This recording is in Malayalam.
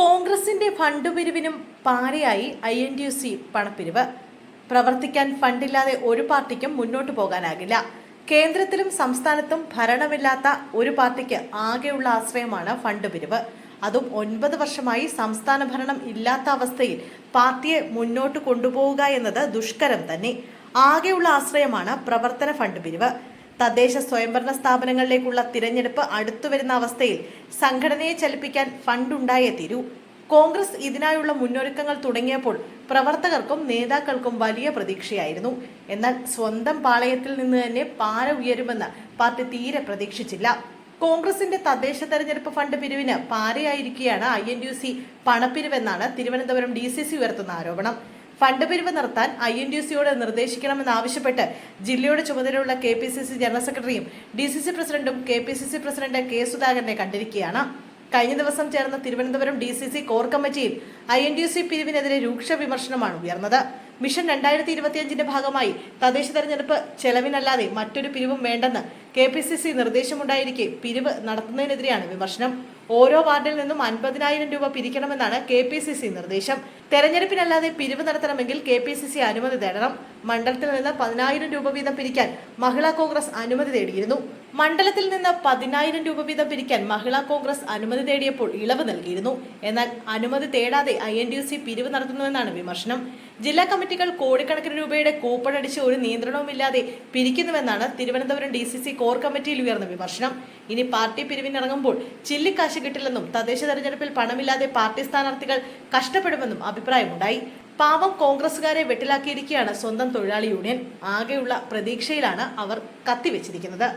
കോൺഗ്രസിന്റെ ഫണ്ട് പിരിവിനും പാരയായി I N T U C പണപ്പിരിവ്. പ്രവർത്തിക്കാൻ ഫണ്ടില്ലാതെ ഒരു പാർട്ടിക്കും മുന്നോട്ട് പോകാനാകില്ല. കേന്ദ്രത്തിലും സംസ്ഥാനത്തും ഭരണമില്ലാത്ത ഒരു പാർട്ടിക്ക് ആകെയുള്ള ആശ്രയമാണ് ഫണ്ട് പിരിവ്. അതും ഒൻപത് വർഷമായി സംസ്ഥാന ഭരണം ഇല്ലാത്ത അവസ്ഥയിൽ പാർട്ടിയെ മുന്നോട്ട് കൊണ്ടുപോവുക എന്നത് ദുഷ്കരം തന്നെ. ആകെയുള്ള ആശ്രയമാണ് പ്രവർത്തന ഫണ്ട് പിരിവ്. തദ്ദേശ സ്വയംഭരണ സ്ഥാപനങ്ങളിലേക്കുള്ള തിരഞ്ഞെടുപ്പ് അടുത്തുവരുന്ന അവസ്ഥയിൽ സംഘടനയെ ചലിപ്പിക്കാൻ ഫണ്ടുണ്ടായേ തീരൂ കോൺഗ്രസ് ഇതിനായുള്ള മുന്നൊരുക്കങ്ങൾ തുടങ്ങിയപ്പോൾ പ്രവർത്തകർക്കും നേതാക്കൾക്കും വലിയ പ്രതീക്ഷയായിരുന്നു. എന്നാൽ സ്വന്തം പാളയത്തിൽ നിന്ന് തന്നെ പാര ഉയരുമെന്ന് പാർട്ടി തീരെ പ്രതീക്ഷിച്ചില്ല. കോൺഗ്രസിന്റെ തദ്ദേശ തെരഞ്ഞെടുപ്പ് ഫണ്ട് പിരിവിന് പാരയായിരിക്കുകയാണ് ഐ എൻ യു സി പണപ്പിരിവെന്നാണ് തിരുവനന്തപുരം ഡി സി സി ഉയർത്തുന്ന ആരോപണം. ഫണ്ട് പിരിവ് നിർത്താൻ ഐ എൻ ഡി സിയോട് നിർദ്ദേശിക്കണമെന്നാവശ്യപ്പെട്ട് ജില്ലയുടെ ചുമതലയുള്ള K P C C general സെക്രട്ടറിയും ഡി സി സി പ്രസിഡന്റും K P C C president K സുധാകരനെ കണ്ടിരിക്കുകയാണ്. കഴിഞ്ഞ ദിവസം ചേർന്ന Thiruvananthapuram D C C core കമ്മിറ്റിയിൽ ഐ എൻ ഡി സി പിരിവിനെതിരെ രൂക്ഷ വിമർശനമാണ് ഉയർന്നത്. മിഷൻ രണ്ടായിരത്തി ഇരുപത്തിയഞ്ചിന്റെ ഭാഗമായി തദ്ദേശ തെരഞ്ഞെടുപ്പ് ചെലവിനല്ലാതെ മറ്റൊരു പിരിവും വേണ്ടെന്ന് കെ പി സി സി നിർദ്ദേശമുണ്ടായിരിക്കെ പിരിവ് നടത്തുന്നതിനെതിരെയാണ് വിമർശനം. ഓരോ വാർഡിൽ നിന്നും അൻപതിനായിരം രൂപ പിരിക്കണമെന്നാണ് കെ പി സി സി നിർദ്ദേശം. തെരഞ്ഞെടുപ്പിനല്ലാതെ പിരിവ് നടത്തണമെങ്കിൽ കെ പി സി സി അനുമതി തേടണം. മണ്ഡലത്തിൽ നിന്ന് പതിനായിരം രൂപ വീതം പിരിക്കാൻ മഹിളാ കോൺഗ്രസ് അനുമതി തേടിയിരുന്നു. മണ്ഡലത്തിൽ നിന്ന് പതിനായിരം രൂപ വീതം പിരിക്കാൻ മഹിളാ കോൺഗ്രസ് അനുമതി തേടിയപ്പോൾ ഇളവ് നൽകിയിരുന്നു. എന്നാൽ അനുമതി തേടാതെ ഐ എൻ ഡി സി പിരിവ് നടത്തുന്നുവെന്നാണ് വിമർശനം. ജില്ലാ കമ്മിറ്റികൾ കോടിക്കണക്കിന് രൂപയുടെ കൂപ്പൺ ഒരു നിയന്ത്രണവുമില്ലാതെ പിരിക്കുന്നുവെന്നാണ് Thiruvananthapuram D C C core കമ്മിറ്റിയിൽ ഉയർന്ന വിമർശനം. ഇനി പാർട്ടി പിരിവിനിറങ്ങുമ്പോൾ ചില്ലിക്കാശ് കിട്ടില്ലെന്നും തദ്ദേശ തെരഞ്ഞെടുപ്പിൽ പണമില്ലാതെ പാർട്ടി സ്ഥാനാർത്ഥികൾ കഷ്ടപ്പെടുമെന്നും അഭിപ്രായമുണ്ടായി. പാവം കോൺഗ്രസുകാരെ വെട്ടിലാക്കിയിരിക്കുകയാണ് സ്വന്തം തൊഴിലാളി യൂണിയൻ. ആകെയുള്ള പ്രതീക്ഷയിലാണ് അവർ കത്തിവെച്ചിരിക്കുന്നത്.